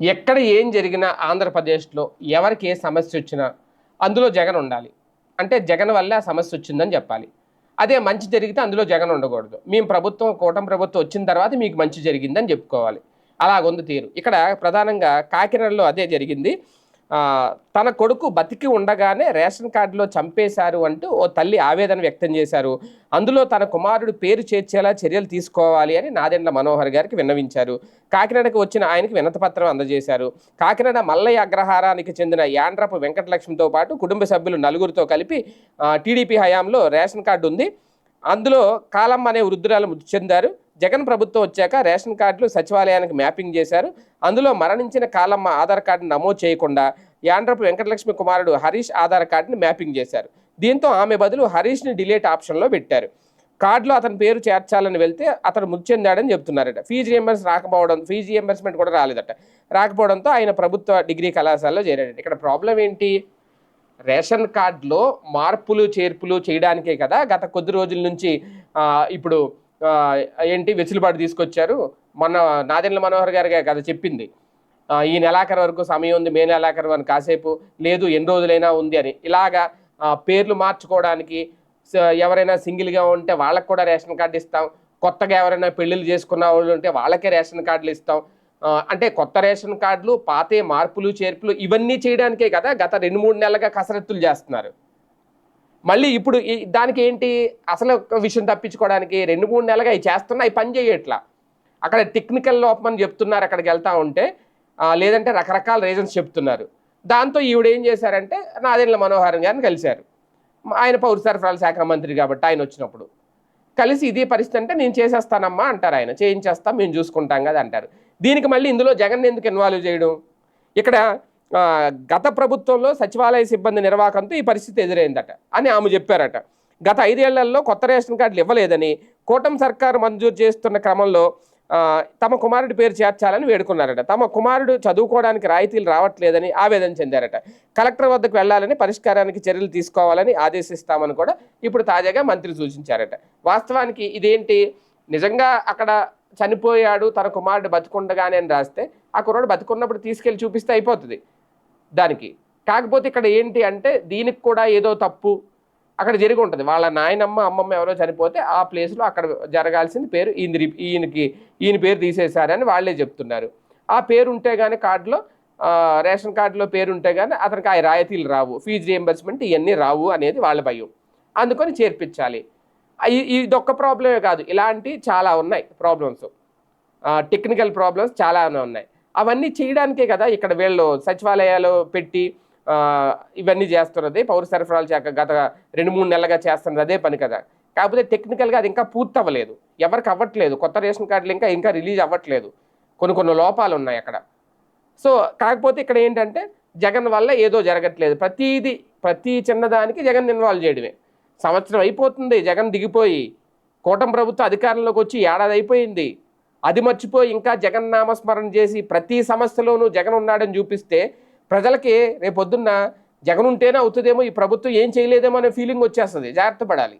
ఎక్కడ ఏం జరిగినా ఆంధ్రప్రదేశ్లో ఎవరికి ఏ సమస్య వచ్చినా అందులో జగన్ ఉండాలి. అంటే జగన్ వల్లే ఆ సమస్య వచ్చిందని చెప్పాలి. అదే మంచి జరిగితే అందులో జగన్ ఉండకూడదు. మేము ప్రభుత్వం కూటమి ప్రభుత్వం వచ్చిన తర్వాత మీకు మంచి జరిగిందని చెప్పుకోవాలి. అలాగుంది తీరు. ఇక్కడ ప్రధానంగా కాకినాడలో అదే జరిగింది. తన కొడుకు బతికి ఉండగానే రేషన్ కార్డులో చంపేశారు అంటూ ఓ తల్లి ఆవేదన వ్యక్తం చేశారు. అందులో తన కుమారుడు పేరు చేర్చేలా చర్యలు తీసుకోవాలి అని నాదెండ్ల మనోహర్ గారికి విన్నవించారు. కాకినాడకు వచ్చిన ఆయనకి వినతపత్రం అందజేశారు. కాకినాడ మల్లయ్య అగ్రహారానికి చెందిన యాండ్రపు వెంకటలక్ష్మితో పాటు కుటుంబ సభ్యులు నలుగురితో కలిపి టీడీపీ హయాంలో రేషన్ కార్డు ఉంది. అందులో కాలమ్మ అనే వృద్ధురాలు మృతి చెందారు. జగన్ ప్రభుత్వం వచ్చాక రేషన్ కార్డులు సచివాలయానికి మ్యాపింగ్ చేశారు. అందులో మరణించిన కాలమ్మ ఆధార్ కార్డును నమోదు చేయకుండా యాండ్రపు వెంకటలక్ష్మి కుమారుడు హరీష్ ఆధార్ కార్డుని మ్యాపింగ్ చేశారు. దీంతో ఆమె బదులు హరీష్ని డిలేట్ ఆప్షన్లో పెట్టారు. కార్డులో అతని పేరు చేర్చాలని వెళ్తే అతను మృతి చెందాడని చెప్తున్నారట. ఫీజు రియంబర్స్ రాకపోవడం ఫీజు రియంబర్స్మెంట్ కూడా రాలేదట. రాకపోవడంతో ఆయన ప్రభుత్వ డిగ్రీ కళాశాలలో చేరాడట. ఇక్కడ ప్రాబ్లం ఏంటి? రేషన్ కార్డులో మార్పులు చేర్పులు చేయడానికే కదా గత కొద్ది రోజుల నుంచి ఇప్పుడు ఏంటి వెసులుబాటు తీసుకొచ్చారు? మొన్న నాదెండ్ల మనోహర్ గారిగా కదా చెప్పింది. ఈ నెలాఖరు వరకు సమయం ఉంది మే నెలాఖరు వరకు కాసేపు లేదు ఎన్ని రోజులైనా ఉంది అని. ఇలాగా పేర్లు మార్చుకోవడానికి ఎవరైనా సింగిల్గా ఉంటే వాళ్ళకు కూడా రేషన్ కార్డు ఇస్తాం. కొత్తగా ఎవరైనా పెళ్ళిళ్ళు చేసుకున్న వాళ్ళు ఉంటే వాళ్ళకే రేషన్ కార్డులు ఇస్తాం. అంటే కొత్త రేషన్ కార్డులు పాతే మార్పులు చేర్పులు ఇవన్నీ చేయడానికే కదా గత రెండు మూడు నెలలుగా కసరత్తులు చేస్తున్నారు. మళ్ళీ ఇప్పుడు ఈ- దానికి ఏంటి? అసలు ఒక విషయం తప్పించుకోవడానికి రెండు మూడు నెలలుగా ఇవి చేస్తున్నా అవి పని చేయట్లా. అక్కడ టెక్నికల్ లోపం అని చెప్తున్నారు అక్కడికి వెళ్తా ఉంటే. లేదంటే రకరకాల రీజన్స్ చెప్తున్నారు. దాంతో ఈవిడ ఏం చేశారంటే నాదెండ్ల మనోహరం గారిని కలిశారు. ఆయన పౌర సరఫరాల శాఖ మంత్రి కాబట్టి ఆయన వచ్చినప్పుడు. కలిసి ఇదే పరిస్థితి అంటే నేను చేసేస్తానమ్మా అంటారు ఆయన. చేయించేస్తాం మేము చూసుకుంటాం కదా అంటారు. దీనికి మళ్ళీ ఇందులో జగన్ ఎందుకు ఇన్వాల్వ్ చేయడం? ఇక్కడ గత ప్రభుత్వంలో సచివాలయ సిబ్బంది నిర్వాహకంతో ఈ పరిస్థితి ఎదురైందట అని ఆమె చెప్పారట. గత ఐదేళ్ళలో కొత్త రేషన్ కార్డులు ఇవ్వలేదని కూటమి సర్కారు మంజూరు చేస్తున్న క్రమంలో తమ కుమారుడి పేరు చేర్చాలని వేడుకున్నారట. తమ కుమారుడు చదువుకోవడానికి రాయితీలు రావట్లేదని ఆవేదన చెందారట. కలెక్టర్ వద్దకు వెళ్ళాలని పరిష్కారానికి చర్యలు తీసుకోవాలని ఆదేశిస్తామని కూడా ఇప్పుడు తాజాగా మంత్రి సూచించారట. వాస్తవానికి ఇదేంటి? నిజంగా అక్కడ చనిపోయాడు తన కుమారుడు బతుకుండగానే అని రాస్తే ఆ కుర్రాడు బతుకున్నప్పుడు తీసుకెళ్ళి చూపిస్తే అయిపోతుంది దానికి. కాకపోతే ఇక్కడ ఏంటి అంటే దీనికి కూడా ఏదో తప్పు అక్కడ జరిగి ఉంటుంది. వాళ్ళ నాయనమ్మ అమ్మమ్మ ఎవరో చనిపోతే ఆ ప్లేస్లో అక్కడ జరగాల్సింది పేరు ఈయన ఈయనకి ఈయన పేరు తీసేశారని వాళ్ళే చెప్తున్నారు. ఆ పేరు ఉంటే కానీ కార్డులో రేషన్ కార్డులో పేరు ఉంటే కానీ అతనికి ఆ రాయితీలు రావు. ఫీజు రియంబర్స్మెంట్ ఇవన్నీ రావు అనేది వాళ్ళ భయం. అందుకని చేర్పించాలి. ఇదొక్క ప్రాబ్లమే కాదు. ఇలాంటి చాలా ఉన్నాయి ప్రాబ్లమ్స్ టెక్నికల్ ప్రాబ్లమ్స్ చాలానే ఉన్నాయి. అవన్నీ చేయడానికే కదా ఇక్కడ వీళ్ళు సచివాలయాలు పెట్టి ఇవన్నీ చేస్తున్నది. పౌర సరఫరాల శాఖ గత రెండు మూడు నెలలుగా చేస్తున్నది అదే పని కదా. కాకపోతే టెక్నికల్గా అది ఇంకా పూర్తి అవ్వలేదు ఎవరికి అవ్వట్లేదు. కొత్త రేషన్ కార్డులు ఇంకా ఇంకా రిలీజ్ అవ్వట్లేదు. కొన్ని కొన్ని లోపాలు ఉన్నాయి అక్కడ. సో కాకపోతే ఇక్కడ ఏంటంటే జగన్ వల్ల ఏదో జరగట్లేదు. ప్రతిదీ ప్రతి చిన్నదానికి జగన్ ఇన్వాల్వ్ చేయడమే. సంవత్సరం అయిపోతుంది జగన్ దిగిపోయి. కూటమి ప్రభుత్వం అధికారంలోకి వచ్చి ఏడాది అయిపోయింది. అది మర్చిపోయి ఇంకా జగన్ నామస్మరణ చేసి ప్రతి సమస్యలోనూ జగన్ ఉన్నాడని చూపిస్తే ప్రజలకి రేపొద్దున్న జగన్ ఉంటేనే అవుతుందేమో ఈ ప్రభుత్వం ఏం చేయలేదేమో అనే ఫీలింగ్ వచ్చేస్తుంది. జాగ్రత్త పడాలి.